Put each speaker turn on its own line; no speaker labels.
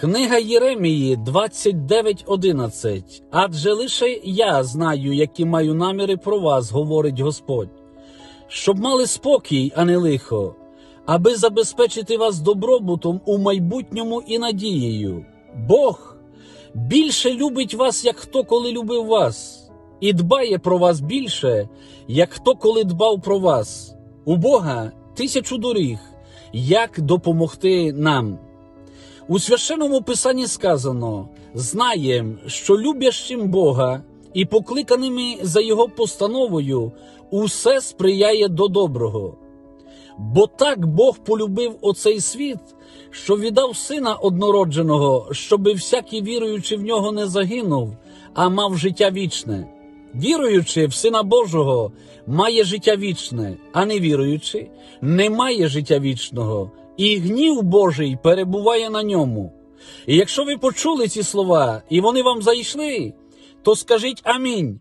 Книга Єремії 29.11. Адже лише я знаю, які маю наміри про вас, говорить Господь, щоб мали спокій, а не лихо, аби забезпечити вас добробутом у майбутньому і надією. Бог більше любить вас, як хто коли любив вас, і дбає про вас більше, як хто коли дбав про вас. У Бога тисячу доріг, як допомогти нам. У священному писанні сказано: знаєм, що любящим Бога і покликаними за Його постановою усе сприяє до доброго. Бо так Бог полюбив оцей світ, що віддав сина однородженого, щоби всякий віруючи в нього не загинув, а мав життя вічне. Віруючи в Сина Божого, має життя вічне, а не віруючи, не має життя вічного, і гнів Божий перебуває на ньому. І якщо ви почули ці слова, і вони вам зайшли, то скажіть амінь.